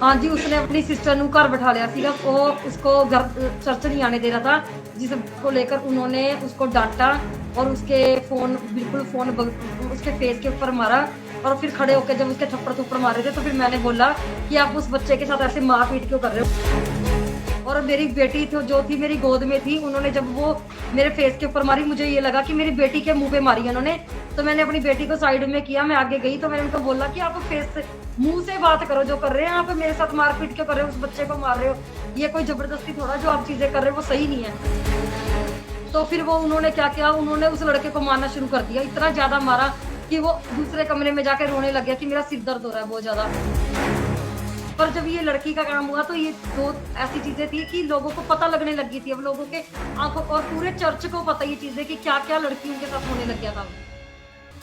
हाँ जी उसने अपनी सिस्टर नु घर बैठा लिया सीगा वो उसको घर चर्च नहीं आने दे रहा था जिसको लेकर उन्होंने उसको डांटा और उसके फ़ोन बिल्कुल फ़ोन उसके फेस के ऊपर मारा और फिर खड़े होकर जब उसके थप्पड़ थप्पड़ मारे थे तो फिर मैंने बोला कि आप उस बच्चे के साथ ऐसे मार पीट क्यों कर रहे हो और मेरी बेटी थी जो थी मेरी गोद में थी उन्होंने जब वो मेरे फेस के ऊपर मारी मुझे ये लगा कि मेरी बेटी के मुँह पे मारी उन्होंने तो मैंने अपनी बेटी को साइड में किया मैं आगे गई तो मैंने उनको बोला कि आप फेस मुँह से बात करो जो कर रहे हैं आप मेरे साथ मारपीट क्यों कर रहे हो? उस बच्चे को मार रहे हो? ये कोई ज़बरदस्ती थोड़ा जो आप चीज़ें कर रहे हो, वो सही नहीं है। तो फिर वो उन्होंने क्या किया? उन्होंने उस लड़के को मारना शुरू कर दिया। इतना ज़्यादा मारा कि वो दूसरे कमरे में जाकर रोने लग गया कि मेरा सिर दर्द हो रहा है बहुत ज़्यादा। पर जब ये लड़की का काम हुआ तो ये दो ऐसी चीज़ें थी कि लोगों को पता लगने लगी थी। अब लोगों के आँखों और पूरे चर्च को पता ये चीज़ें कि क्या क्या लड़की उनके साथ होने लग गया था।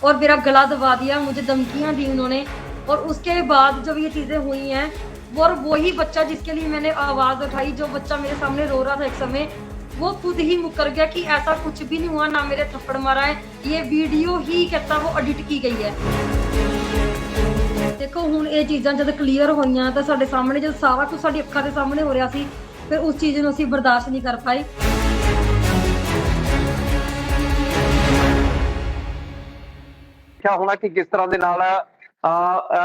और मेरा गला दबा दिया, मुझे धमकियाँ दी उन्होंने। और उसके बाद जब ये चीजें हुई हैं वो और वही बच्चा जिसके लिए मैंने आवाज उठाई जो बच्चा मेरे सामने रो रहा था एक समय वो खुद ही मुकर गया कि ऐसा कुछ भी नहीं हुआ ना मेरे थप्पड़ मारा है ये वीडियो ही कहता वो एडिट की गई है ਦੇਖੋ ਹੁਣ ਇਹ ਚੀਜ਼ਾਂ ਜਦ ਕਲੀਅਰ ਹੋਈਆਂ ਤਾਂ ਸਾਡੇ ਸਾਹਮਣੇ ਜਦ ਸਾਰਾ ਕੁਝ ਸਾਡੀ ਅੱਖਾਂ ਦੇ ਸਾਹਮਣੇ ਹੋ ਰਿਹਾ ਸੀ ਫਿਰ ਉਸ ਚੀਜ਼ ਨੂੰ ਅਸੀਂ ਬਰਦਾਸ਼ਤ ਨਹੀਂ ਕਰ ਪਾਏ ਕਿਆ ਹੋਣਾ ਕਿ ਕਿਸ ਤਰ੍ਹਾਂ ਦੇ ਨਾਲ ਅਹ, ਅਹ,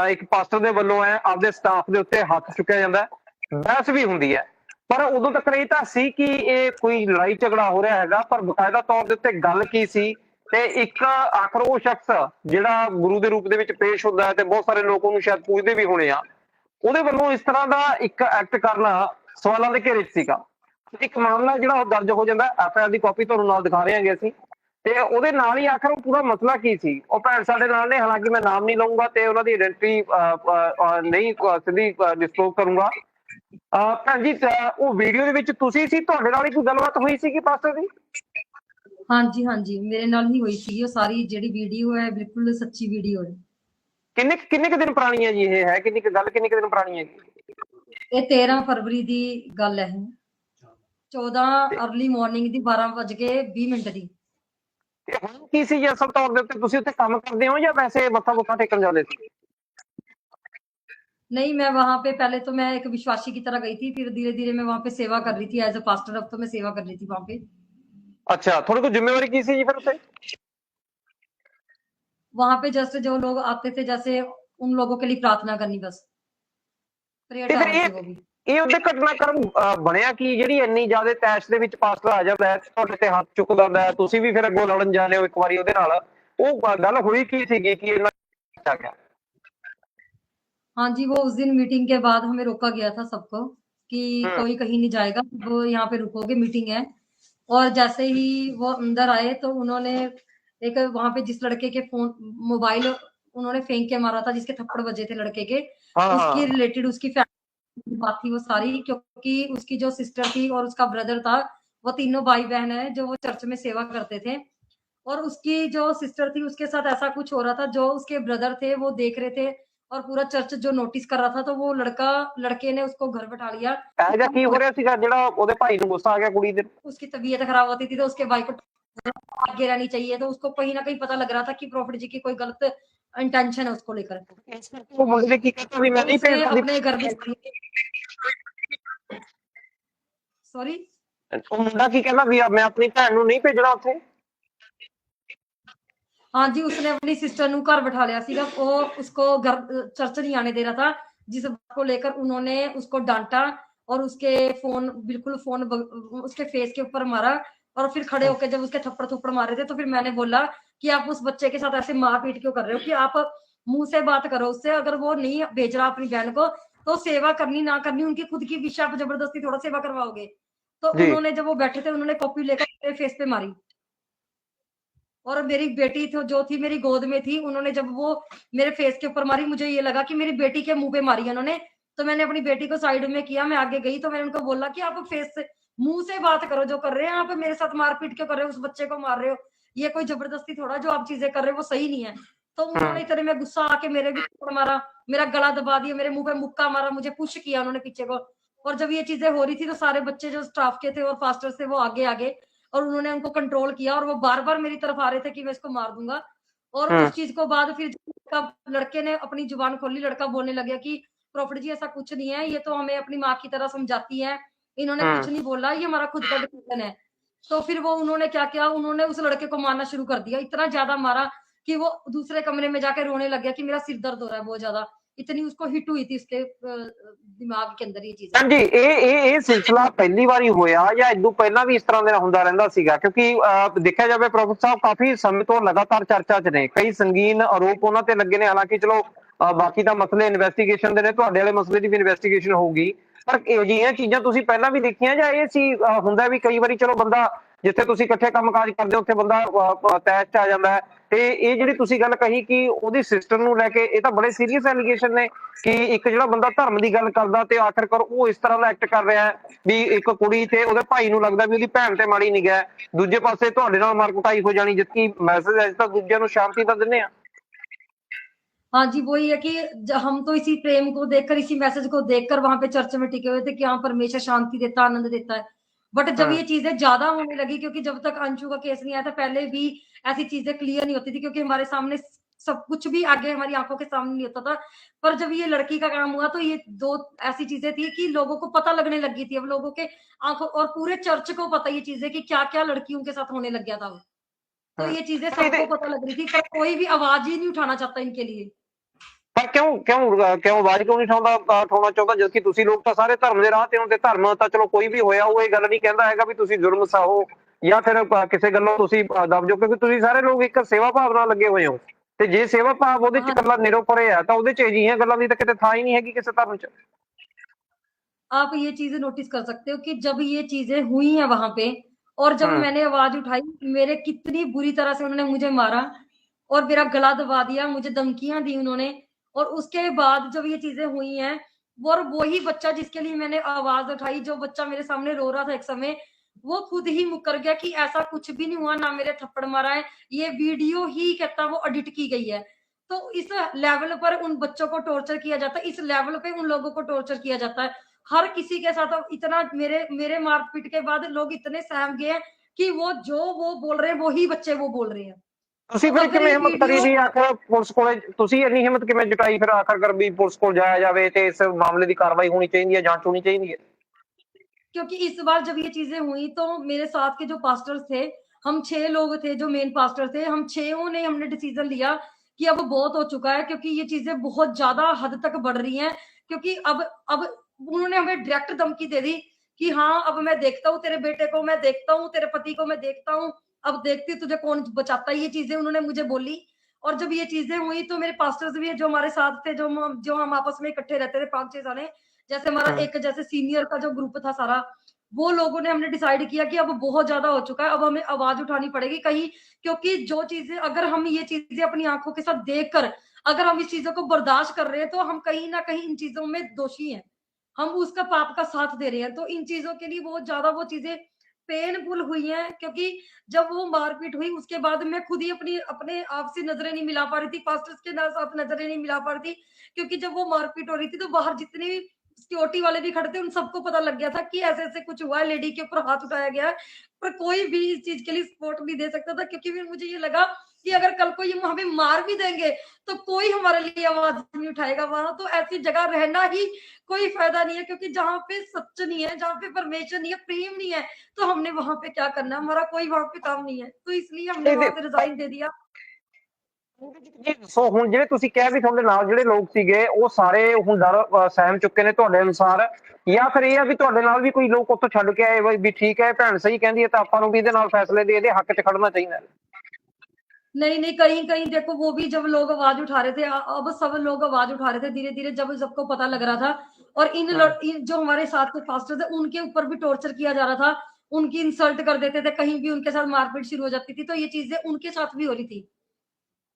ਇੱਕ ਪਾਸਟਰ ਦੇ ਵੱਲੋਂ ਹੈ ਆਪਦੇ ਸਟਾਫ ਦੇ ਉੱਤੇ ਹੱਥ ਚੁੱਕਿਆ ਜਾਂਦਾ ਬਹਿਸ ਵੀ ਹੁੰਦੀ ਹੈ ਪਰ ਉਦੋਂ ਤੱਕ ਇਹ ਤਾਂ ਸੀ ਕਿ ਇਹ ਕੋਈ ਲੜਾਈ ਝਗੜਾ ਹੋ ਰਿਹਾ ਹੈਗਾ, ਪਰ ਬਕਾਇਦਾ ਤੌਰ ਦੇ ਉੱਤੇ ਗੱਲ ਕੀ ਸੀ? ਤੇ ਇੱਕ ਆਖਰ ਉਹ ਸ਼ਖਸ ਜਿਹੜਾ ਗੁਰੂ ਦੇ ਰੂਪ ਦੇ ਵਿੱਚ ਪੇਸ਼ ਹੁੰਦਾ ਹੈ ਤੇ ਬਹੁਤ ਸਾਰੇ ਲੋਕ ਉਹਨੂੰ ਸ਼ਾਇਦ ਪੁੱਛਦੇ ਵੀ ਹੋਣੇ ਆ, ਉਹਦੇ ਵੱਲੋਂ ਇਸ ਤਰ੍ਹਾਂ ਦਾ ਇੱਕ ਐਕਟ ਕਰਨਾ ਸਵਾਲਾਂ ਦੇ ਘੇਰੇ 'ਚ ਸੀਗਾ। ਇੱਕ ਮਾਮਲਾ ਜਿਹੜਾ ਉਹ ਦਰਜ ਹੋ ਜਾਂਦਾ, ਐਫ ਆਈ ਆਰ ਦੀ ਕਾਪੀ ਤੁਹਾਨੂੰ ਨਾਲ ਦਿਖਾ ਰਹੇ ਹਾਂਗੇ ਅਸੀਂ। ਤੇ ਉਹਦੇ ਨਾਲ ਹੀ ਆਖਰ ਉਹ ਪੂਰਾ ਮਸਲਾ ਕੀ ਸੀ? ਉਹ ਭੈਣ ਸਾਡੇ ਨਾਲ ਨੇ ਹਾਲਾਂਕਿ ਮੈਂ ਨਾਮ ਨਹੀਂ ਲਵਾਂਗਾ ਤੇ ਉਹਨਾਂ ਦੀ ਆਇਡੈਂਟੀ ਨਹੀਂ ਸਿੱਧੀ ਡਿਸਕਲੋਜ਼ ਕਰੂੰਗਾ। ਭੈਣ ਜੀ ਉਹ ਵੀਡੀਓ ਦੇ ਵਿੱਚ ਤੁਸੀਂ ਸੀ ਤੁਹਾਡੇ ਨਾਲ ਹੀ ਕੋਈ ਗੱਲਬਾਤ ਹੋਈ ਸੀ ਕਿ ਪਾਸਟਰ ਦੀ? ਹਾਂਜੀ ਹਾਂਜੀ ਮੇਰੇ ਨਾਲ ਹੀ ਹੋਈ ਸੀ ਉਹ ਸਾਰੀ ਜਿਹੜੀ ਵੀਡੀਓ ਹੈ ਬਿਲਕੁਲ ਸੱਚੀ ਵੀਡੀਓ ਹੈ। ਕਿੰਨੇ ਕਿੰਨੇ ਕੁ ਦਿਨ ਪੁਰਾਣੀ ਹੈ ਜੀ ਇਹ ਹੈ ਕਿੰਨੀ ਕੁ ਗੱਲ ਕਿੰਨੀ ਕੁ ਦਿਨ ਪੁਰਾਣੀ ਹੈ ਜੀ? ਇਹ 13 ਫਰਵਰੀ ਦੀ ਗੱਲ ਹੈ। 14 ਅਰਲੀ ਮਾਰਨਿੰਗ ਦੀ 12 ਵਜ ਕੇ 20 ਮਿੰਟ ਦੀ। ਕੀ ਸੀ ਜੀ ਅਸਲ ਤੌਰ ਦੇ ਉੱਤੇ ਤੁਸੀਂ ਉੱਥੇ ਕੰਮ ਕਰਦੇ ਹੋ ਜਾਂ ਵੈਸੇ ਮੱਥਾ ਮੁੱਥਾ ਟੇਕਣ ਜਾਂਦੇ ਸੀ नहीं मैं वहां पे पहले तो मैं एक विश्वासी की तरह गई थी फिर धीरे धीरे मैं वहां पे सेवा कर रही थी एज अ पास्टर अब तो मैं सेवा कर रही थी वहां पे ਅੱਛਾ ਤੁਹਾਡੀ ਕੋਈ ਜ਼ਿੰਮੇਵਾਰੀ ਕੀ ਸੀ ਜੀ ਫਿਰ ਉੱਥੇ वहां पे जस्ट जो लोग आते थे जैसे उन लोगों के लिए प्रार्थना करनी बस प्रेयर ਤੇ ਫਿਰ टाइम ਇਹ थी वो भी ਇਹ ਉਹਦੇ ਘਟਨਾਕ੍ਰਮ ਅਹ, ਬਣਿਆ ਕੀ ਜਿਹੜੀ ਇੰਨੀ ਜ਼ਿਆਦਾ ਤੈਸ਼ ਦੇ ਵਿੱਚ ਪਾਸਟਰ ਆ ਜਾਂਦਾ ਹੈ ਤੁਹਾਡੇ ਤੇ ਹੱਥ ਚੁੱਕ ਦਿੰਦਾ ਹੈ ਤੁਸੀਂ ਵੀ ਫਿਰ ਅੱਗੋਂ ਲੜਨ ਜਾਂਦੇ ਹੋ ਇੱਕ ਵਾਰੀ ਉਹਦੇ ਨਾਲ ਉਹ ਗ- ਗੱਲ ਹੋਈ ਕੀ ਸੀਗੀ ਕਿ ਇਹਨਾਂ ਆ ਗਿਆ हाँ जी वो उस दिन मीटिंग के बाद हमें रोका गया था सबको कि हम्म। कोई कहीं नहीं जाएगा वो यहाँ पे रुकोगे मीटिंग है और जैसे ही वो अंदर आए तो उन्होंने एक वहां पे जिस लड़के के फोन मोबाइल उन्होंने फेंक के मारा था जिसके थप्पड़ बजे थे लड़के के ਹਾਂ उसके ਹਾਂ रिलेटेड उसकी फैमिली बात थी वो सारी क्योंकि उसकी जो सिस्टर थी और उसका ब्रदर था वो तीनों भाई बहन है जो वो चर्च में सेवा करते थे और उसकी जो सिस्टर थी उसके साथ ऐसा कुछ हो रहा था जो उसके ब्रदर थे वो देख रहे थे और पूरा चर्च जो नोटिस कर रहा था तो वो लड़का लड़के ने उसको घर बैठा लिया ਇਹ ਜਿਹਾ ਕੀ ਹੋ ਰਿਹਾ ਸੀਗਾ ਜਿਹੜਾ ਉਹਦੇ भाई ਨੂੰ ਗੁੱਸਾ आ गया कुड़ी ਦੇ उसकी तबीयत खराब होती थी तो उसके भाई को आगे रहनी चाहिए तो उसको कहीं ना कहीं पता लग रहा था कि प्रॉफिट जी की कोई गलत इंटेंशन है उसको लेकर ਉਹ ਮੁੰਡੇ ਨੇ ਕੀ ਕਹਿੰਦਾ ਵੀ ਮੈਂ ਨਹੀਂ उसने ਭੇਜ अपने घर में सॉरी ਉਹ ਮੁੰਡਾ ਕੀ ਕਹਿੰਦਾ ਵੀ ਮੈਂ ਆਪਣੀ ਭੈਣ ਨੂੰ ਨਹੀਂ ਭੇਜਣਾ ਉੱਥੇ हाँ जी उसने अपनी सिस्टर ਨੂੰ ਘਰ ਬਿਠਾ ਲਿਆ ਸੀਗਾ ਉਹ उसको घर चर्च नहीं आने दे रहा था जिस बात को लेकर उन्होंने उसको डांटा और उसके फोन बिल्कुल फोन ब- उसके फेस के ऊपर मारा और फिर खड़े होकर जब उसके थप्पड़ थप्पड़ मारे थे तो फिर मैंने बोला कि आप उस बच्चे के साथ ऐसे मार पीट क्यों कर रहे हो? कि आप मुँह से बात करो उससे अगर वो नहीं भेज रहा अपनी बहन को तो सेवा करनी ना करनी उनकी खुद की विषय आप ज़बरदस्ती थोड़ा सेवा करवाओगे। तो उन्होंने जब वो बैठे थे उन्होंने कॉपी लेकर मेरे फेस पे मारी। और मेरी बेटी जो थी मेरी गोद में थी उन्होंने जब वो मेरे फेस के ऊपर मारी मुझे ये लगा कि मेरी बेटी के मुँह पे मारी उन्होंने। तो मैंने अपनी बेटी को साइड में किया मैं आगे गई तो मैंने उनको बोला कि आप फेस से मुँह से बात करो जो कर रहे हैं आप मेरे साथ मारपीट क्यों कर रहे हो उस बच्चे को मार रहे हो। ये कोई ज़बरदस्ती थोड़ा जो आप चीज़ें कर रहे हो वो सही नहीं है। तो उन्होंने इतने में गुस्सा आके मेरे भी मारा मेरा गला दबा दिया मेरे मुँह पे मुक्का मारा मुझे पुश किया उन्होंने पीछे को। और जब ये चीज़ें हो रही थी तो सारे बच्चे जो स्टाफ के थे और फास्टर थे वो आगे आगे और उन्होंने उनको कंट्रोल किया और वो बार बार मेरी तरफ़ आ रहे थे कि मैं इसको मार दूँगा। और हम्म। उस चीज़ को बाद फिर लड़के ने अपनी ज़ुबान खोली लड़का बोलने लग कि प्रॉफिट जी ऐसा कुछ नहीं है ये तो हमें अपनी माँ की तरह समझाती है। इन्होंने हाँ। कुछ नहीं बोला ये हमारा खुद का डिसीज़न है। तो फिर वो उन्होंने क्या किया उन्होंने उस लड़के को मारना शुरू कर दिया इतना ज्यादा मारा कि वो दूसरे कमरे में जाके रोने लग गया कि मेरा सिर दर्द हो रहा है बहुत ज्यादा इतनी उसको हिट हुई थी उसके अ, दिमाग के अंदर ये चीज ਹਾਂਜੀ ਇਹ ਇਹ ਇਹ ਸਿਲਸਿਲਾ ਪਹਿਲੀ ਵਾਰੀ ਹੋਇਆ ਜਾਂ ਇਦੋਂ ਪਹਿਲਾਂ ਵੀ ਇਸ ਤਰ੍ਹਾਂ ਦਾ ਹੁੰਦਾ ਰਹਿੰਦਾ ਸੀਗਾ ਕਿਉਂਕਿ ਅਹ, ਦੇਖਿਆ ਜਾਵੇ ਪ੍ਰੋਫੈਸਰ ਸਾਹਿਬ ਕਾਫੀ ਸਮੇਂ ਤੋਂ ਲਗਾਤਾਰ ਚਰਚਾ 'ਚ ਨੇ ਕਈ ਸੰਗੀਨ ਆਰੋਪ ਉਹਨਾਂ ਤੇ ਲੱਗੇ ਨੇ ਹਾਲਾਂਕਿ ਚਲੋ ਅਹ, ਬਾਕੀ ਤਾਂ ਮਸਲੇ ਇਨਵੈਸਟੀਗੇਸ਼ਨ ਦੇ ਨੇ ਤੁਹਾਡੇ ਵਾਲੇ ਮਸਲੇ ਦੀ ਵੀ ਇਨਵੈਸਟੀਗੇਸ਼ਨ ਹੋਊਗੀ ਪਰ ਇਹ ਜਿਹੀਆਂ ਚੀਜ਼ਾਂ ਤੁਸੀਂ ਪਹਿਲਾਂ ਵੀ ਦੇਖੀਆਂ ਜਾਂ ਇਹ ਸੀ ਹੁੰਦਾ ਵੀ ਕਈ ਵਾਰੀ ਚਲੋ ਬੰਦਾ ਜਿੱਥੇ ਤੁਸੀਂ ਇਕੱਠੇ ਕੰਮਕਾਜ ਕਰਦੇ ਹੋ, ਉੱਥੇ ਬੰਦਾ ਅਟੈਚ 'ਚ ਆ ਜਾਂਦਾ ਹੈ। ਤੇ ਇਹ ਜਿਹੜੀ ਤੁਸੀਂ ਗੱਲ ਕਹੀ ਕਿ ਉਹਦੀ ਸਿਸਟਰ ਨੂੰ ਲੈ ਕੇ ਇਹ ਤਾਂ ਬੜੇ ਸੀਰੀਅਸ ਐਲੀਗੇਸ਼ਨ ਨੇ ਕਿ ਇੱਕ ਜਿਹੜਾ ਬੰਦਾ ਧਰਮ ਦੀ ਗੱਲ ਕਰਦਾ ਤੇ ਆਖਰਕਾਰ ਉਹ ਇਸ ਤਰ੍ਹਾਂ ਦਾ ਐਕਟ ਕਰ ਰਿਹਾ ਹੈ ਵੀ ਇੱਕ ਕੁੜੀ ਤੇ ਉਹਦੇ ਭਾਈ ਨੂੰ ਲੱਗਦਾ ਵੀ ਉਹਦੀ ਭੈਣ ਤੇ ਮਾੜੀ ਨਿਗਾਹ ਹੈ। ਦੂਜੇ ਪਾਸੇ ਤੁਹਾਡੇ ਨਾਲ ਮਾਰ ਕੁਟਾਈ ਹੋ ਜਾਣੀ ਜਦਕਿ ਮੈਸੇਜ ਅਜੇ ਤਾਂ ਦੂਜਿਆਂ ਨੂੰ ਸ਼ਾਂਤੀ ਤਾਂ ਦਿੰਦੇ ਆ हाँ जी वही है कि हम तो इसी प्रेम को देखकर इसी मैसेज को देखकर वहाँ पे चर्च में टिके हुए थे कि हाँ परमेश्वर शांति देता आनंद देता है बट जब हाँ। ये चीज़ें ज़्यादा होने लगी क्योंकि जब तक अंशु का केस नहीं आया था पहले भी ऐसी चीज़ें क्लियर नहीं होती थी क्योंकि हमारे सामने सब कुछ भी आगे हमारी आँखों के सामने नहीं होता था पर जब ये लड़की का काम हुआ तो ये दो ऐसी चीज़ें थी कि लोगों को पता लगने लगी थी अब लोगों के आँखों और पूरे चर्च को पता ये चीज़ें कि क्या क्या लड़कियों के साथ होने लग गया था। तो हाँ। ये चीज़ें सबको पता लग रही थी पर कोई भी आवाज़ ही नहीं उठाना चाहता इनके लिए ਪਰ ਕਿਉਂ ਕਿਉਂ ਅਹ ਕਿਉਂ ਆਵਾਜ਼ ਕਿਉਂ ਨਹੀਂ ਉਠਾਉਂਦਾ ਅਹ ਉਠਾਉਣਾ ਚਾਹੁੰਦਾ ਜਦਕਿ ਤੁਸੀਂ ਲੋਕ ਤਾਂ ਸਾਰੇ ਧਰਮ ਦੇ ਰਾਹ ਤੇ ਹੋ ਤੇ ਧਰਮ ਤਾਂ ਚਲੋ ਕੋਈ ਵੀ ਹੋਇਆ ਉਹ ਇਹ ਗੱਲ ਨਹੀਂ ਕਹਿੰਦਾ ਹੈਗਾ ਵੀ ਤੁਸੀਂ ਜ਼ੁਲਮ ਸਹੋ ਜਾਂ ਫਿਰ ਅਹ ਕਿਸੇ ਗੱਲੋਂ ਤੁਸੀਂ ਅਹ ਦਬ ਜਾਓ ਕਿਉਂਕਿ ਤੁਸੀਂ ਸਾਰੇ ਲੋਕ ਇੱਕ ਸੇਵਾ ਭਾਵ ਨਾਲ ਲੱਗੇ ਹੋਏ ਹੋ ਤੇ ਜੇ ਸੇਵਾ ਭਾਵ ਉਹਦੇ ਚ ਹਾਂ। ਇਕੱਲਾ ਨਿਰੋਪਰੇ ਆ ਤਾਂ ਉਹਦੇ ਚ ਅਜਿਹੀਆਂ ਗੱਲਾਂ ਦੀ ਤਾਂ ਕਿਤੇ ਥਾਂ ਹੀ ਨਹੀਂ ਹੈਗੀ ਕਿਸੇ ਧਰਮ ਚ आप ये चीजें नोटिस कर सकते हो कि जब ये चीजें हुई हैं वहां पे और जब हाँ। मैंने आवाज उठाई मेरे कितनी बुरी तरह से उन्होंने मुझे मारा और मेरा गला दबा दिया मुझे धमकियां दी उन्होंने और उसके बाद जब ये चीज़ें हुई हैं, और वही बच्चा जिसके लिए मैंने आवाज़ उठाई, जो बच्चा मेरे सामने रो रहा था एक समय, वो खुद ही मुकर गया कि ऐसा कुछ भी नहीं हुआ, ना मेरे थप्पड़ मारा है। ये वीडियो ही कहता वो एडिट की गई है। तो इस लेवल पर उन बच्चों को टॉर्चर किया जाता है, इस लेवल पे उन लोगों को टॉर्चर किया जाता है। हर किसी के साथ इतना मेरे मेरे मारपीट के बाद लोग इतने सहम गए हैं कि वो जो वो बोल रहे हैं, वही बच्चे वो बोल रहे हैं। ਤੁਸੀਂ ਫਿਰ ਅਗਰ ਕਿਵੇਂ ਇਹ ਹਿੰਮਤ ਕਰੀ video- ਵੀ ਆਖਰ ਪੁਲਿਸ ਕੋਲੇ ਤੁਸੀਂ ਇੰਨੀ ਹਿੰਮਤ ਕਿਵੇਂ ਜੁਟਾਈ ਫਿਰ ਆਖਰ ਕਰ ਵੀ ਪੁਲਿਸ ਕੋਲ ਜਾਇਆ ਜਾਵੇ ਤੇ ਇਸ ਮਾਮਲੇ ਦੀ ਕਾਰਵਾਈ ਹੋਣੀ ਚਾਹੀਦੀ ਹੈ ਜਾਂਚ ਹੋਣੀ ਚਾਹੀਦੀ ਹੈ क्योंकि इस बार जब ये चीजें हुई तो मेरे साथ के जो पास्टर्स थे हम छह लोग थे जो मेन पास्टर थे हम छहों ने हमने डिसीजन लिया कि अब बहुत हो चुका है क्योंकि ये चीजें बहुत ज्यादा हद तक बढ़ रही हैं क्योंकि अब अब उन्होंने हमें डायरेक्ट धमकी दे दी कि हाँ अब मैं देखता हूँ तेरे बेटे को मैं देखता हूँ तेरे पति को मैं देखता हूँ अब देखती तुझे कौन बचाता ये चीज़ें उन्होंने मुझे बोली। और जब ये चीज़ें हुई तो मेरे पास्टर्स भी है जो हमारे साथ थे जो जो हम आपस में इकट्ठे रहते थे पाँच छह साले जैसे हमारा हाँ। एक जैसे सीनियर का जो ग्रुप था सारा वो लोगों ने हमने डिसाइड किया कि अब बहुत ज़्यादा हो चुका है अब हमें आवाज़ उठानी पड़ेगी कहीं क्योंकि जो चीज़ें अगर हम ये चीज़ें अपनी आँखों के साथ देख कर अगर हम इस चीज़ों को बर्दाश्त कर रहे हैं तो हम कहीं ना कहीं इन चीज़ों में दोषी हैं। हम उसका पाप का साथ दे रहे हैं तो इन चीज़ों के लिए बहुत ज़्यादा वो चीज़ें पेनफुल हुई है, क्योंकि जब वो मारपीट हुई, उसके बाद मैं खुद ही अपनी, अपने आप से नज़रें नहीं मिला पा रही थी पास्टर्स के साथ नज़रें नहीं मिला पा रही थी, क्योंकि जब वो मारपीट हो रही थी तो बाहर जितने भी सिक्योरिटी वाले भी खड़े थे, उन सबको पता लग गया था कि ऐसे ऐसे कुछ हुआ है लेडी के ऊपर हाथ उठाया गया है, पर कोई भी इस चीज़ के लिए सपोर्ट नहीं दे सकता था, क्योंकि फिर मुझे ये लगा कि अगर कल को ये हमें मार भी देंगे तो कोई हमारे लिए आवाज नहीं उठाएगा वहां तो ऐसी जगह रहना ही कोई फायदा नहीं है क्योंकि जहाँ पे सच नहीं है जहाँ पे परमेश्वर नहीं है प्रेम नहीं है तो हमने वहां पे क्या करना हमारा कोई वहां पे काम नहीं है तो इसलिए हमने ये वहां दे- से रिजाइन दे दिया ਜੀ ਸੋ ਹੁਣ ਜਿਹੜੇ ਤੁਸੀਂ ਕਿਹਾ ਵੀ ਤੁਹਾਡੇ ਨਾਲ ਜਿਹੜੇ ਲੋਕ ਸੀਗੇ ਉਹ ਸਾਰੇ ਹੁਣ ਡਰ ਅਹ, ਸਹਿਮ ਚੁੱਕੇ ਨੇ ਤੁਹਾਡੇ ਅਨੁਸਾਰ ਜਾਂ ਫਿਰ ਇਹ ਆ ਵੀ ਤੁਹਾਡੇ ਨਾਲ ਵੀ ਕੋਈ ਲੋਕ ਉੱਥੋਂ ਛੱਡ ਕੇ ਆਏ ਵੀ- ਵੀ ਠੀਕ ਹੈ ਭੈਣ ਸਹੀ ਕਹਿੰਦੀ ਹੈ ਤਾਂ ਆਪਾਂ ਨੂੰ ਵੀ ਇਹਦੇ ਨਾਲ ਫੈਸਲੇ ਦੇ ਇਹਦੇ ਹੱਕ 'ਚ ਖੜਨਾ ਚਾਹੀਦਾ ਹੈ नहीं नहीं कहीं कहीं देखो वो भी जब लोग आवाज़ उठा रहे थे अब सब लोग आवाज़ उठा रहे थे धीरे धीरे जब सबको पता लग रहा था और इन, हाँ। इन जो हमारे साथ के फास्टर थे उनके ऊपर भी टॉर्चर किया जा रहा था उनकी इंसल्ट कर देते थे कहीं भी उनके साथ मारपीट शुरू हो जाती थी तो ये चीज़ें उनके साथ भी हो रही थी।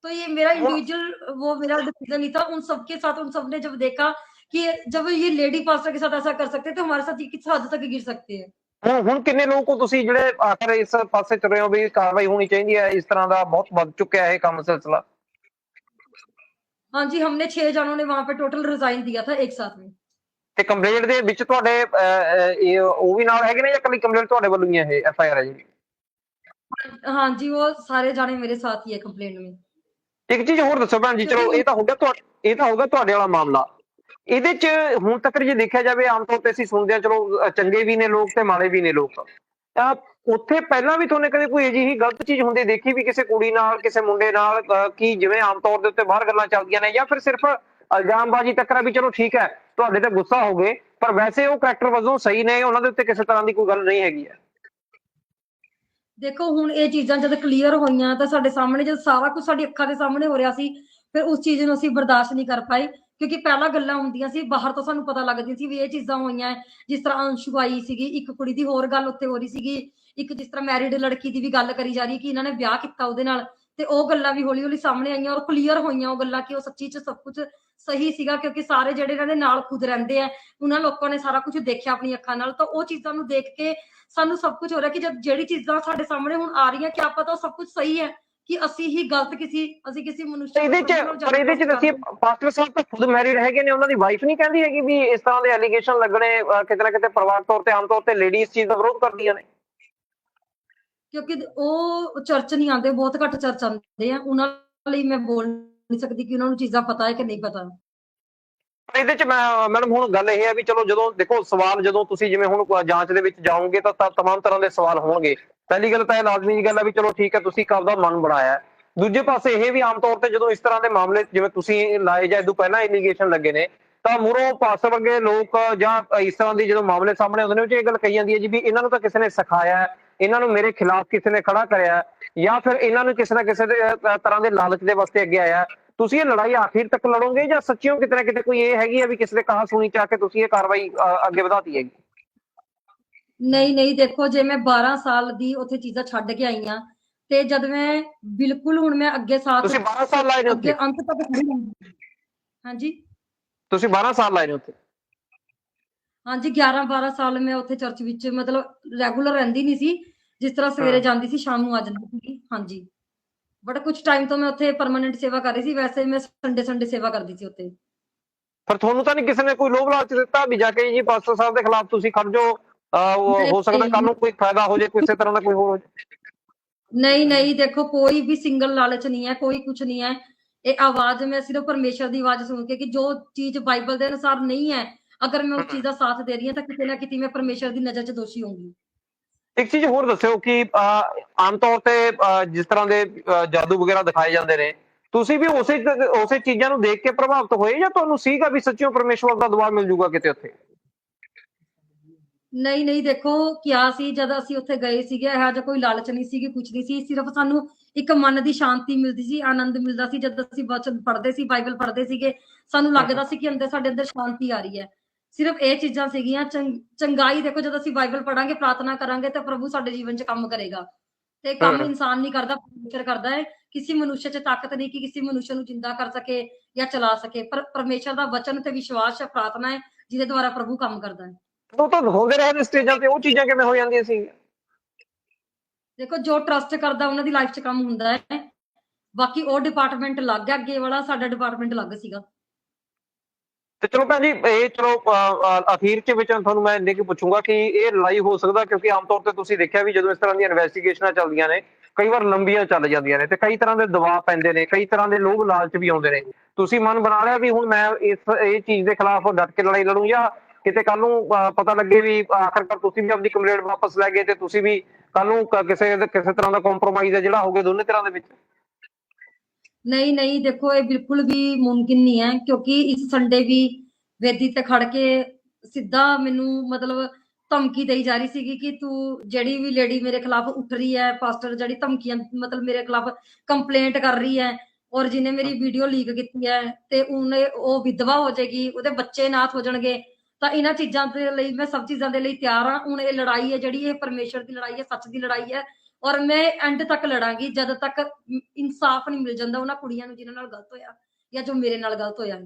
तो ये मेरा इंडिविजुअल वो मेरा डिसीज़न ही था उन सबके साथ उन सबने जब देखा कि जब ये लेडी पास्टर के साथ ऐसा कर सकते तो हमारे साथ ये किस हद तक गिर सकते हैं। ਹੁਣ ਹੁਣ ਕਿੰਨੇ ਲੋਕ ਹੋ ਤੁਸੀਂ ਜਿਹੜੇ ਆਖਰ ਇਸ ਪਾਸੇ ਤੁਰ ਰਹੇ ਹੋ ਵੀ ਕਾਰਵਾਈ ਹੋਣੀ ਚਾਹੀਦੀ ਹੈ ਇਸ ਤਰ੍ਹਾਂ ਦਾ ਬਹੁਤ ਵੱਧ ਚੁੱਕਿਆ ਹੈ ਇਹ ਕੰਮ ਸਿਲਸਿਲਾ हाँ जी हमने छह जनों ने वहां पे टोटल रिजाइन दिया था एक साथ में ਤੇ ਕੰਪਲੇਂਟ ਦੇ ਵਿੱਚ ਤੁਹਾਡੇ ਅਹ, ਅਹ, ਇਹ ਉਹ ਵੀ ਨਾਲ ਹੈਗੇ ਨੇ ਜਾਂ ਕੱਲੀ ਕੰਪਲੇਂਟ ਤੁਹਾਡੇ ਵੱਲੋਂ ਹੀ ਹੈ ਇਹ ਐਫ ਆਈ ਆਰ ਹੈ ਜਿਹੜੀ हाँ जी वो सारे जाने मेरे साथ ही है कंप्लेंट में ਇੱਕ ਚੀਜ਼ ਹੋਰ ਦੱਸੋ ਭੈਣ ਜੀ ਚਲੋ ਇਹ ਤਾਂ ਹੋ ਗਿਆ ਤੁਹਾ- ਇਹ ਤਾਂ ਹੋਗਾ ਤੁਹਾਡੇ ਵਾਲਾ ਮਾਮਲਾ ਇਹਦੇ ਚ ਹੁਣ ਤੱਕ ਜੇ ਦੇਖਿਆ ਜਾਵੇ, ਆਮ ਤੌਰ ਤੇ ਅਸੀਂ ਸੁਣਦੇ ਆ ਚਲੋ ਚੰਗੇ ਵੀ ਨੇ ਲੋਕ ਤੇ ਮਾੜੇ ਵੀ ਨੇ ਲੋਕ। ਤਾਂ ਉੱਥੇ ਪਹਿਲਾਂ ਵੀ ਤੁਹਾਨੂੰ ਕਦੇ ਕੋਈ ਅਜਿਹੀ ਗਲਤ ਚੀਜ਼ ਹੁੰਦੀ ਦੇਖੀ ਵੀ ਕਿਸੇ ਕੁੜੀ ਨਾਲ, ਕਿਸੇ ਮੁੰਡੇ ਨਾਲ ਕੀ ਜਿਵੇਂ ਆਮ ਤੌਰ ਦੇ ਉੱਤੇ ਬਾਹਰ ਗੱਲਾਂ ਚੱਲਦੀਆਂ ਨੇ ਜਾਂ ਫਿਰ ਸਿਰਫ ਇਲਜ਼ਾਮਬਾਜ਼ੀ ਤੱਕ ਵੀ ਚਲੋ ਠੀਕ ਹੈ, ਤੁਹਾਡੇ ਤੇ ਗੁੱਸਾ ਹੋ ਗਏ, ਪਰ ਵੈਸੇ ਉਹ ਕਰੈਕਟਰ ਵਜੋਂ ਸਹੀ ਨੇ, ਉਹਨਾਂ ਦੇ ਉੱਤੇ ਕਿਸੇ ਤਰ੍ਹਾਂ ਦੀ ਕੋਈ ਗੱਲ ਨਹੀਂ ਹੈਗੀ ਹੈ। ਦੇਖੋ, ਹੁਣ ਇਹ ਚੀਜ਼ਾਂ ਜਦ ਕਲੀਅਰ ਹੋਈਆਂ ਤਾਂ ਸਾਡੇ ਸਾਹਮਣੇ, ਜਦ ਸਾਰਾ ਕੁਝ ਸਾਡੀ ਅੱਖਾਂ ਦੇ ਸਾਹਮਣੇ ਹੋ ਰਿਹਾ ਸੀ, ਫਿਰ ਉਸ ਚੀਜ਼ ਨੂੰ ਅਸੀਂ ਬਰਦਾਸ਼ਤ ਨਹੀਂ ਕਰ ਪਾਈ ਕਿਉਂਕਿ ਪਹਿਲਾਂ ਗੱਲਾਂ ਹੁੰਦੀਆਂ ਸੀ, ਬਾਹਰ ਤੋਂ ਸਾਨੂੰ ਪਤਾ ਲੱਗਦੀ ਸੀ ਵੀ ਇਹ ਚੀਜ਼ਾਂ ਹੋਈਆਂ ਜਿਸ ਤਰ੍ਹਾਂ ਅੰਸ਼ੂ ਆਈ ਸੀਗੀ, ਇੱਕ ਕੁੜੀ ਦੀ ਹੋਰ ਗੱਲ ਉੱਥੇ ਹੋ ਰਹੀ ਸੀਗੀ, ਇੱਕ ਜਿਸ ਤਰ੍ਹਾਂ ਮੈਰਿਡ ਲੜਕੀ ਦੀ ਵੀ ਗੱਲ ਕਰੀ ਜਾ ਰਹੀ ਹੈ ਕਿ ਇਹਨਾਂ ਨੇ ਵਿਆਹ ਕੀਤਾ ਉਹਦੇ ਨਾਲ, ਤੇ ਉਹ ਗੱਲਾਂ ਵੀ ਹੌਲੀ ਹੌਲੀ ਸਾਹਮਣੇ ਆਈਆਂ ਔਰ ਕਲੀਅਰ ਹੋਈਆਂ ਉਹ ਗੱਲਾਂ ਕਿ ਉਹ ਸੱਚੀ ਚ ਸਭ ਕੁਝ ਸਹੀ ਸੀਗਾ, ਕਿਉਂਕਿ ਸਾਰੇ ਜਿਹੜੇ ਇਹਨਾਂ ਦੇ ਨਾਲ ਖੁਦ ਰਹਿੰਦੇ ਆ ਉਹਨਾਂ ਲੋਕਾਂ ਨੇ ਸਾਰਾ ਕੁਝ ਦੇਖਿਆ ਆਪਣੀ ਅੱਖਾਂ ਨਾਲ। ਤਾਂ ਉਹ ਚੀਜ਼ਾਂ ਨੂੰ ਦੇਖ ਕੇ ਸਾਨੂੰ ਸਭ ਕੁਝ ਹੋ ਰਿਹਾ ਕਿ ਜਦ ਜਿਹੜੀ ਚੀਜ਼ਾਂ ਸਾਡੇ ਸਾਹਮਣੇ ਹੁਣ ਆ ਰਹੀਆਂ ਕਿ ਆਪਾਂ ਤਾਂ ਸਭ ਕੁਝ ਸਹੀ ਹੈ ਕਿ ਅਸੀਂ ਹੀ ਗਲਤ ਕਿਸੇ ਅਸੀਂ ਕਿਸੇ ਮਨੁੱਖ ਇਹਦੇ ਚ ਪਰ ਇਹਦੇ ਚ ਦੱਸੀਏ ਪਾਸਟਰ ਸਾਹਿਬ ਤਾਂ ਖੁਦ ਮੈਰਿਡ ਹੈਗੇ ਨੇ ਉਹਨਾਂ ਦੀ ਵਾਈਫ ਨਹੀਂ ਕਹਿੰਦੀ ਹੈਗੀ ਵੀ ਇਸ ਤਰ੍ਹਾਂ ਦੇ ਐਲੀਗੇਸ਼ਨ ਲੱਗਣੇ ਕਿਤੇ ਨਾ ਕਿਤੇ ਪਰਿਵਾਰ ਤੌਰ ਤੇ ਆਮ ਤੌਰ ਤੇ ਲੇਡੀ ਇਸ ਚੀਜ਼ ਦਾ ਵਿਰੋਧ ਕਰਦੀਆਂ ਨੇ। ਕਿਉਂਕਿ ਉਹ ਚਰਚ ਨਹੀਂ ਆਉਂਦੇ ਬਹੁਤ ਘੱਟ ਚਰਚ ਆਉਂਦੇ ਆ ਉਹਨਾਂ ਲਈ ਮੈਂ ਬੋਲ ਨਹੀਂ ਸਕਦੀ ਕਿ ਉਹਨਾਂ ਨੂੰ ਚੀਜ਼ਾਂ ਪਤਾ ਹੈ ਕਿ ਨਹੀਂ ਪਤਾ। ਇਹਦੇ ਚ ਮੈਂ ਮੈਡਮ ਹੁਣ ਗੱਲ ਇਹ ਹੈ ਵੀ ਚਲੋ ਜਦੋਂ ਦੇਖੋ ਸਵਾਲ ਜਦੋਂ ਤੁਸੀਂ ਜਿਵੇਂ ਹੁਣ ਜਾਂਚ ਦੇ ਵਿੱਚ ਜਾਓਗੇ ਤਾਂ ਤਾਂ ਤਮਾਮ ਤਰ੍ਹਾਂ ਦੇ ਸਵਾਲ ਹੋਣਗੇ। ਪਹਿਲੀ ਗੱਲ ਤਾਂ ਇਹ ਲਾਜ਼ਮੀ ਜੀ ਗੱਲ ਹੈ ਵੀ ਚਲੋ ਠੀਕ ਹੈ ਤੁਸੀਂ ਕਬ ਦਾ ਮਨ ਬਣਾਇਆ। ਦੂਜੇ ਪਾਸੇ ਇਹ ਵੀ ਆਮ ਤੌਰ ਤੇ ਜਦੋਂ ਇਸ ਤਰ੍ਹਾਂ ਦੇ ਮਾਮਲੇ, ਜਿਵੇਂ ਤੁਸੀਂ ਲਾਏ ਜਾਂ ਇਦੋਂ ਪਹਿਲਾਂ ਇਲੀਗੇਸ਼ਨ ਲੱਗੇ ਨੇ, ਤਾਂ ਮੂਰੋਂ ਪਾਸ ਵਰਗੇ ਲੋਕ ਜਾਂ ਇਸ ਤਰ੍ਹਾਂ ਦੀ ਜਦੋਂ ਮਾਮਲੇ ਸਾਹਮਣੇ ਆਉਂਦੇ ਨੇ, ਉਹ 'ਚ ਇਹ ਗੱਲ ਕਹੀ ਜਾਂਦੀ ਹੈ ਜੀ ਵੀ ਇਹਨਾਂ ਨੂੰ ਤਾਂ ਕਿਸੇ ਨੇ ਸਿਖਾਇਆ ਇਹਨਾਂ ਨੂੰ ਮੇਰੇ ਖਿਲਾਫ ਕਿਸੇ ਨੇ ਖੜਾ ਕਰਿਆ ਜਾਂ ਫਿਰ ਇਹਨਾਂ ਨੂੰ ਕਿਸੇ ਨਾ ਕਿਸੇ ਤਰ੍ਹਾਂ ਦੇ ਲਾਲਚ ਦੇ ਵਾਸਤੇ ਅੱਗੇ ਆਇਆ ਤੁਸੀਂ ਇਹ ਲੜਾਈ ਆਖਿਰ ਤੱਕ ਲੜੋਗੇ ਜਾਂ ਸੱਚੀਓ ਕਿਤੇ ਨਾ ਕਿਤੇ ਕੋਈ ਇਹ ਹੈਗੀ ਹੈ ਵੀ ਕਿਸੇ ਦੇ ਕਹਾ ਸੁਣੀ ਚਾਹ ਕੇ ਤੁਸੀਂ ਇਹ ਕਾਰਵਾਈ ਅੱਗੇ ਵਧਾਤੀ ਹੈਗੀ? ਨਹੀਂ ਨਹੀਂ ਦੇਖੋ ਜੇ ਮੈਂ 12 ਸਾਲ ਦੀ ਉੱਥੇ ਚੀਜ਼ਾਂ ਛੱਡ ਕੇ ਆਈ ਆ ਤੇ ਜਦ ਮੈਂ ਬਿਲਕੁਲ ਹੁਣ ਮੈਂ ਅੱਗੇ ਸਾਥ ਤੁਸੀਂ 12 ਸਾਲ ਲਾਏ ਨੇ ਉੱਥੇ? ਅੰਤ ਤੱਕ ਖੜੀ ਹਾਂ। ਹਾਂਜੀ? ਤੁਸੀਂ 12 ਸਾਲ ਲਾਏ ਨੇ ਉੱਥੇ? ਹਾਂਜੀ 11 12 ਸਾਲ ਮੈਂ ਉੱਥੇ ਚਰਚ ਵਿੱਚ ਮਤਲਬ ਰੈਗੂਲਰ ਰਹਿੰਦੀ ਨਹੀਂ ਸੀ ਜਿਸ ਤਰ੍ਹਾਂ ਸਵੇਰੇ। ਜਾਂਦੀ ਸੀ ਸ਼ਾਮ ਨੂੰ ਆ ਜਾਂਦੀ ਸੀ ਹਾਂਜੀ। ਬਟ ਕੁਝ ਟਾਈਮ ਤੋਂ ਮੈਂ ਉੱਥੇ ਪਰਮਨੈਂਟ ਸੇਵਾ ਕਰ ਰਹੀ ਸੀ ਵੈਸੇ ਮੈਂ ਸੰਡੇ ਸੰਡੇ ਸੇਵਾ ਕਰਦੀ ਸੀ ਉੱਥੇ। ਪਰ ਤੁਹਾਨੂੰ ਤਾਂ ਨਹੀਂ ਕਿਸੇ ਨੇ ਕੋਈ ਲੋਭ ਲਾਲਚ ਦਿੱਤਾ ਵੀ ਜਾ ਕੇ ਜੀ ਪਾਸਟਰ ਸਾਹਿਬ ਦੇ ਖਿਲਾਫ ਤੁਸੀਂ ਖੜ ਜਾਓ? ਉਹ ਹੋ ਸਕਦਾ ਕੱਲ ਨੂੰ ਕੋਈ ਫਾਇਦਾ ਹੋ ਜਾਏ ਕਿਸੇ ਤਰ੍ਹਾਂ ਦਾ ਕੋਈ ਹੋਰ ਹੋ ਜਾਏ। ਨਹੀਂ ਨਹੀਂ ਦੇਖੋ ਕੋਈ ਵੀ ਸਿੰਗਲ ਲਾਲਚ ਨਹੀਂ ਹੈ ਕੋਈ ਕੁਝ ਨਹੀਂ ਹੈ। ਇਹ ਆਵਾਜ਼ ਮੈਂ ਸਿਰਫ ਪਰਮੇਸ਼ਰ ਦੀ ਆਵਾਜ਼ ਸੁਣ ਕੇ ਕਿ ਜੋ ਚੀਜ਼ ਬਾਈਬਲ ਦੇ ਅਨੁਸਾਰ ਨਹੀਂ ਹੈ ਅਗਰ ਮੈਂ ਉਸ। ਚੀਜ਼ ਦਾ ਸਾਥ ਦੇ ਰਹੀ ਹਾਂ ਤਾਂ ਕਿਤੇ ਨਾ ਕਿਤੇ ਮੈਂ ਪਰਮੇਸ਼ਰ ਦੀ ਨਜ਼ਰ 'ਚ ਦੋਸ਼ੀ ਹੋਊਂਗੀ। ਇੱਕ ਚੀਜ਼ ਹੋਰ ਦੱਸਿਓ ਕਿ ਆਮ ਤੌਰ ਤੇ ਜਿਸ ਤਰ੍ਹਾਂ ਦੇ ਜਾਦੂ ਵਗੈਰਾ ਦਿਖਾਏ ਜਾਂਦੇ ਨੇ ਤੁਸੀਂ ਵੀ ਉਸੇ ਉਸੇ ਚੀਜ਼ਾਂ ਨੂੰ ਦੇਖ ਕੇ ਪ੍ਰਭਾਵਿਤ ਹੋਏ ਜਾਂ ਤੁਹਾਨੂੰ ਸੀਗਾ ਵੀ ਸੱਚਿਓ ਪਰਮੇਸ਼ਵਰ ਦਾ ਦੁਆ ਮਿਲ ਜੂਗਾ ਕਿਤੇ ਉੱਥੇ? ਨਹੀਂ ਨਹੀਂ ਦੇਖੋ ਕਿਆ ਸੀ? ਜਦ ਅਸੀਂ ਉੱਥੇ ਗਏ ਸੀਗੇ ਇਹੋ ਜਿਹਾ ਕੋਈ ਲਾਲਚ ਨਹੀਂ ਸੀ ਕਿ ਕੁਝ ਨਹੀਂ ਸੀ। ਸਿਰਫ ਸਾਨੂੰ ਇੱਕ ਮਨ ਦੀ ਸ਼ਾਂਤੀ ਮਿਲਦੀ ਸੀ ਆਨੰਦ ਮਿਲਦਾ ਸੀ। ਜਦ ਅਸੀਂ ਵਚਨ ਪੜ੍ਹਦੇ ਸੀ ਬਾਈਬਲ ਪੜ੍ਹਦੇ ਸੀਗੇ ਸਾਨੂੰ ਲੱਗਦਾ ਸੀ ਕਿ ਅੰਦਰ ਸਾਡੇ ਅੰਦਰ ਸ਼ਾਂਤੀ ਆ ਰਹੀ ਹੈ। ਸਿਰਫ ਇਹ ਚੀਜ਼ਾਂ ਸੀਗੀਆਂ ਚੰਗ- ਚੰਗਾਈ ਦੇਖੋ ਜਦ ਅਸੀਂ ਬਾਈਬਲ ਪੜਾਂਗੇ ਪ੍ਰਾਰਥਨਾ ਕਰਾਂਗੇ ਤਾਂ ਪ੍ਰਭੂ ਸਾਡੇ ਜੀਵਨ 'ਚ ਕੰਮ ਕਰੇਗਾ। ਤੇ ਕੰਮ। ਇਨਸਾਨ ਨਹੀਂ ਕਰਦਾ ਪਰਮੇਸ਼ਰ ਕਰਦਾ ਹੈ। ਕਿਸੇ ਮਨੁੱਖ 'ਚ ਤਾਕਤ ਨਹੀਂ ਕਿ ਕਿਸੇ ਮਨੁੱਖ ਨੂੰ ਜਿੰਦਾ ਕਰ ਸਕੇ ਜਾਂ ਚਲਾ ਸਕੇ। ਪਰ ਪਰਮੇਸ਼ਰ ਦਾ ਵਚਨ ਤੇ ਵਿਸ਼ਵਾਸ ਹੈ ਪ੍ਰਾਰਥਨਾ ਹੈ ਜਿਹਦੇ ਦੁਆਰਾ ਪ੍ਰਭੂ ਕੰਮ ਕਰਦਾ ਹੈ। ਉਹ ਤਾਂ ਦਿਖਾਉਂਦੇ ਰਹੇ ਨੇ ਸਟੇਜਾਂ ਤੇ ਉਹ ਚੀਜ਼ਾਂ ਕਿਵੇਂ ਹੋ ਜਾਂਦੀਆਂ ਸੀ? ਦੇਖੋ ਜੋ ਟਰਸਟ ਕਰਦਾ ਉਹਨਾਂ ਦੀ ਲਾਈਫ 'ਚ ਕੰਮ ਹੁੰਦਾ ਹੈ। ਬਾਕੀ ਉਹ ਡਿਪਾਰਟਮੈਂਟ ਲੱਗ ਹੈ ਅੱਗੇ ਵਾਲਾ ਸਾਡਾ ਡਿਪਾਰਟਮੈਂਟ ਲੱਗ ਸੀਗਾ। ਤੇ ਚਲੋ ਭੈਣ ਜੀ ਇਹ ਚਲੋ ਅਖੀਰ ਚ ਵਿੱਚ ਤੁਹਾਨੂੰ ਮੈਂ ਇੰਨੇ ਕੀ ਪੁੱਛੂੰਗਾ ਕਿ ਇਹ ਲੜਾਈ ਹੋ ਸਕਦਾ ਕਿਉਂਕਿ ਆਮ ਤੌਰ ਤੇ ਤੁਸੀਂ ਦੇਖਿਆ ਵੀ ਜਦੋਂ ਇਸ ਤਰ੍ਹਾਂ ਦੀਆਂ ਇਨਵੈਸਟੀਗੇਸ਼ਨਾਂ ਚੱਲਦੀਆਂ ਨੇ ਕਈ ਵਾਰ ਲੰਬੀਆਂ ਚੱਲ ਜਾਂਦੀਆਂ ਨੇ ਤੇ ਕਈ ਤਰ੍ਹਾਂ ਦੇ ਦਬਾਅ ਪੈਂਦੇ ਨੇ ਕਈ ਤਰ੍ਹਾਂ ਦੇ ਲੋਭ ਲਾਲਚ ਵੀ ਆਉਂਦੇ ਨੇ। ਤੁਸੀਂ ਮਨ ਬਣਾ ਲਿਆ ਵੀ ਹੁਣ ਮੈਂ ਇਸ ਇਹ ਚੀਜ਼ ਦੇ ਖਿਲਾਫ ਡਟ ਕੇ ਲੜਾਈ ਲੜੂੰ ਜਾਂ ਕਿਤੇ ਕੱਲ ਨੂੰ ਪਤਾ ਲੱਗੇ ਵੀ ਆਖਰਕਾਰ ਤੁਸੀਂ ਵੀ ਆਪਣੀ ਕੰਪਲੇਂਟ ਵਾਪਸ ਲੈ ਗਏ ਤੇ ਤੁਸੀਂ ਵੀ ਕੱਲ ਨੂੰ ਕਿਸੇ ਕਿਸੇ ਤਰ੍ਹਾਂ ਦਾ ਕੰਪਰੋਮਾਈਜ਼ ਹੈ ਜਿਹੜਾ ਹੋਵੇ ਦੋਨੇ ਤਰ੍ਹਾਂ ਦੇ ਵਿੱਚ? ਨਹੀਂ ਨਹੀਂ ਦੇਖੋ ਇਹ ਬਿਲਕੁਲ ਵੀ ਮੁਮਕਿਨ ਨਹੀਂ ਹੈ ਕਿਉਂਕਿ ਇਸ ਸੰਡੇ ਵੀ ਵੇਦੀ ਤੇ ਖੜ ਕੇ ਸਿੱਧਾ ਮੈਨੂੰ ਮਤਲਬ ਧਮਕੀ ਦੇਈ ਜਾ ਰਹੀ ਸੀਗੀ ਕਿ ਤੂੰ ਜਿਹੜੀ ਵੀ ਲੇਡੀ ਮੇਰੇ ਖਿਲਾਫ ਉੱਠ ਰਹੀ ਹੈ ਪਾਸਟਰ ਜਿਹੜੀ ਧਮਕੀਆਂ ਮਤਲਬ ਮੇਰੇ ਖਿਲਾਫ ਕੰਪਲੇਂਟ ਕਰ ਰਹੀ ਹੈ ਔਰ ਜਿਹਨੇ ਮੇਰੀ ਵੀਡੀਓ ਲੀਕ ਕੀਤੀ ਹੈ ਤੇ ਉਹਨੇ ਉਹ ਵਿਧਵਾ ਹੋ ਜਾਏਗੀ ਉਹਦੇ ਬੱਚੇ ਨਾਥ ਹੋ ਜਾਣਗੇ ਤਾਂ ਇਹਨਾਂ ਚੀਜ਼ਾਂ ਦੇ ਲਈ ਮੈਂ ਸਭ ਚੀਜ਼ਾਂ ਦੇ ਲਈ ਤਿਆਰ ਹਾਂ। ਹੁਣ ਇਹ ਲੜਾਈ ਹੈ ਜਿਹੜੀ ਇਹ ਪਰਮੇਸ਼ਰ ਦੀ ਲੜਾਈ ਹੈ ਸੱਚ ਦੀ ਲੜਾਈ ਹੈ ਔਰ ਮੈਂ ਐਂਡ ਤੱਕ ਲੜਾਂਗੀ ਜਦ ਤੱਕ ਇਨਸਾਫ ਨਹੀਂ ਮਿਲ ਜਾਂਦਾ ਉਹਨਾਂ ਕੁੜੀਆਂ ਨੂੰ ਜਿਨ੍ਹਾਂ ਨਾਲ ਗਲਤ ਹੋਇਆ ਜਾਂ ਜੋ ਮੇਰੇ ਨਾਲ ਗਲਤ ਹੋਇਆ।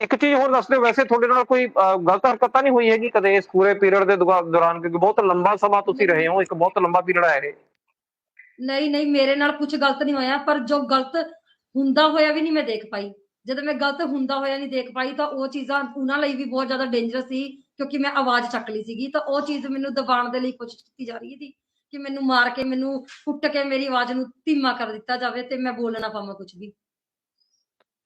ਇੱਕ ਚੀਜ਼ ਹੋਰ ਦੱਸ ਦਿਓ ਵੈਸੇ ਤੁਹਾਡੇ ਨਾਲ ਕੋਈ ਗਲਤ ਹਰਕਤ ਤਾਂ ਨਹੀਂ ਹੋਈ ਹੈਗੀ ਕਦੇ ਇਸ ਪੂਰੇ ਪੀਰੀਅਡ ਦੇ ਦੌਰਾਨ? ਕਿਉਂਕਿ ਬਹੁਤ ਲੰਬਾ ਸਮਾਂ ਤੁਸੀਂ ਰਹੇ ਹੋ ਇੱਕ ਬਹੁਤ ਲੰਬਾ ਪੀਰੀਅਡ ਹੈ ਇਹ। ਨਹੀਂ ਨਹੀਂ ਮੇਰੇ ਨਾਲ ਕੁਝ ਗਲਤ ਨਹੀਂ ਹੋਇਆ ਪਰ ਜੋ ਗਲਤ ਹੁੰਦਾ ਹੋਇਆ ਵੀ ਨਹੀਂ ਮੈਂ ਦੇਖ ਪਾਈ। ਜਦੋਂ ਮੈਂ ਗਲਤ ਹੁੰਦਾ ਹੋਇਆ ਨਹੀਂ ਦੇਖ ਪਾਈ, ਤਾਂ ਉਹ ਚੀਜ਼ਾਂ ਉਹਨਾਂ ਲਈ ਵੀ ਬਹੁਤ ਜ਼ਿਆਦਾ ਡੇਂਜਰਸ ਸੀ, ਕਿਉਂਕਿ ਮੈਂ ਆਵਾਜ਼ ਚੱਕ ਲਈ ਸੀਗੀ। ਤਾਂ ਉਹ ਚੀਜ਼ ਮੈਨੂੰ ਦਬਾਉਣ ਦੇ ਲਈ ਕੋਸ਼ਿਸ਼ ਕੀਤੀ ਜਾ ਰਹੀ ਸੀ ਕਿ ਮੈਨੂੰ ਮਾਰ ਕੇ, ਮੈਨੂੰ ਕੁੱਟ ਕੇ ਮੇਰੀ ਆਵਾਜ਼ ਨੂੰ ਧੀਮਾ ਕਰ ਦਿੱਤਾ ਜਾਵੇ ਤੇ ਮੈਂ ਬੋਲ ਨਾ ਪਾਵਾਂ ਕੁਝ ਵੀ।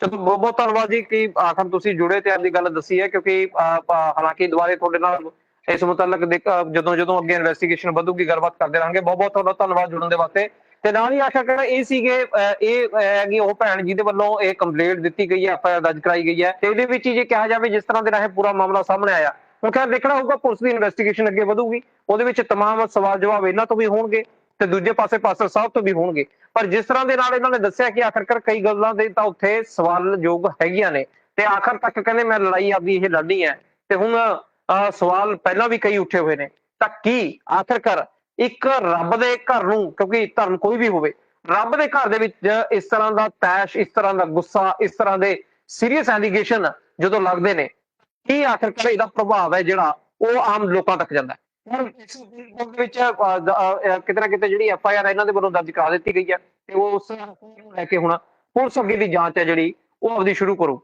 ਚਲੋ, ਬਹੁਤ ਬਹੁਤ ਧੰਨਵਾਦ ਜੀ ਕਿ ਆਖਰ ਤੁਸੀਂ ਜੁੜੇ ਤੇ ਆਪਦੀ ਗੱਲ ਦੱਸੀ ਹੈ, ਕਿਉਂਕਿ ਹਾਲਾਂਕਿ ਦੁਬਾਰੇ ਤੁਹਾਡੇ ਨਾਲ ਇਸ ਮੁਤਲਕ ਜਦੋਂ ਜਦੋਂ ਅੱਗੇ ਇਨਵੈਸਟੀਗੇਸ਼ਨ ਵਧੂਗੀ, ਗੱਲਬਾਤ ਕਰਦੇ ਰਹਾਂਗੇ। ਬਹੁਤ ਬਹੁਤ ਤੁਹਾਡਾ ਧੰਨਵਾਦ ਜੁੜਨ ਦੇ ਵਾਸਤੇ। ਤੇ ਨਾਲ ਹੀ ਆਸ਼ਾ ਕਰਨਾ ਇਹ ਸੀਗੇ ਇਹ ਹੈਗੀ ਉਹ ਭੈਣ ਜਿਹਦੇ ਵੱਲੋਂ ਇਹ ਕੰਪਲੇਂਟ ਦਿੱਤੀ ਗਈ ਹੈ ਐਫਆਈਆਰ ਦਰਜ ਕਰਾਈ ਗਈ ਹੈ ਤੇ ਉਹਦੇ ਵਿੱਚ ਜੇ ਕਿਹਾ ਜਾਵੇ ਜਿਸ ਤਰ੍ਹਾਂ ਦੇ ਨਾਲ ਇਹ ਪੂਰਾ ਮਾਮਲਾ ਸਾਹਮਣੇ ਆਇਆ ਹੁਣ ਖੈਰ ਦੇਖਣਾ ਹੋਊਗਾ ਪੁਲਿਸ ਦੀ ਇਨਵੈਸਟੀਗੇਸ਼ਨ ਅੱਗੇ ਵਧੂਗੀ ਉਹਦੇ ਵਿੱਚ ਤਮਾਮ ਸਵਾਲ ਜਵਾਬ ਇਹਨਾਂ ਤੋਂ ਵੀ ਹੋਣਗੇ ਤੇ ਦੂਜੇ ਪਾਸੇ ਪਾਸਟਰ ਸਾਹਿਬ ਤੋਂ ਵੀ ਹੋਣਗੇ। ਪਰ ਜਿਸ ਤਰ੍ਹਾਂ ਦੇ ਨਾਲ ਇਹਨਾਂ ਨੇ ਦੱਸਿਆ ਕਿ ਆਖਰਕਾਰ ਕਈ ਗੱਲਾਂ ਦੇ ਤਾਂ ਉੱਥੇ ਸਵਾਲਯੋਗ ਹੈਗੀਆਂ ਨੇ ਤੇ ਆਖਰ ਤੱਕ ਕਹਿੰਦੇ ਮੈਂ ਲੜਾਈ ਆਪਦੀ ਇਹ ਲੜਨੀ ਹੈ ਤੇ ਹੁਣ ਅਹ, ਸਵਾਲ ਪਹਿਲਾਂ ਵੀ ਕਈ ਉੱਠੇ ਹੋਏ ਨੇ ਤਾਂ ਕੀ ਆਖਰਕਾਰ ਇੱਕ ਰੱਬ ਦੇ ਘਰ ਨੂੰ, ਕਿਉਂਕਿ ਧਰਮ ਕੋਈ ਵੀ ਹੋਵੇ, ਰੱਬ ਦੇ ਘਰ ਦੇ ਵਿੱਚ ਇਸ ਤਰ੍ਹਾਂ ਦਾ ਤੈਸ਼, ਇਸ ਤਰ੍ਹਾਂ ਦਾ ਗੁੱਸਾ, ਇਸ ਤਰ੍ਹਾਂ ਦੇ ਸੀਰੀਅਸ ਐਲੀਗੇਸ਼ਨ ਜਦੋਂ ਲੱਗਦੇ ਨੇ ਕੀ ਆਖਰਕਾਰ ਇਹਦਾ ਪ੍ਰਭਾਵ ਹੈ ਜਿਹੜਾ ਉਹ ਆਮ ਲੋਕਾਂ ਤੱਕ ਜਾਂਦਾ ਹੈ। ਹੁਣ ਇਸ ਦੇ ਵਿੱਚ ਕਿਤੇ ਨਾ ਕਿਤੇ ਜਿਹੜੀ ਐਫ ਆਈ ਆਰ ਇਹਨਾਂ ਦੇ ਵੱਲੋਂ ਦਰਜ ਕਰਾ ਦਿੱਤੀ ਗਈ ਹੈ, ਤੇ ਉਹ ਉਸ ਨੂੰ ਲੈ ਕੇ ਹੁਣ ਪੁਲਿਸ ਅੱਗੇ ਦੀ ਜਾਂਚ ਹੈ ਜਿਹੜੀ, ਉਹ ਆਪਦੀ ਸ਼ੁਰੂ ਕਰੋ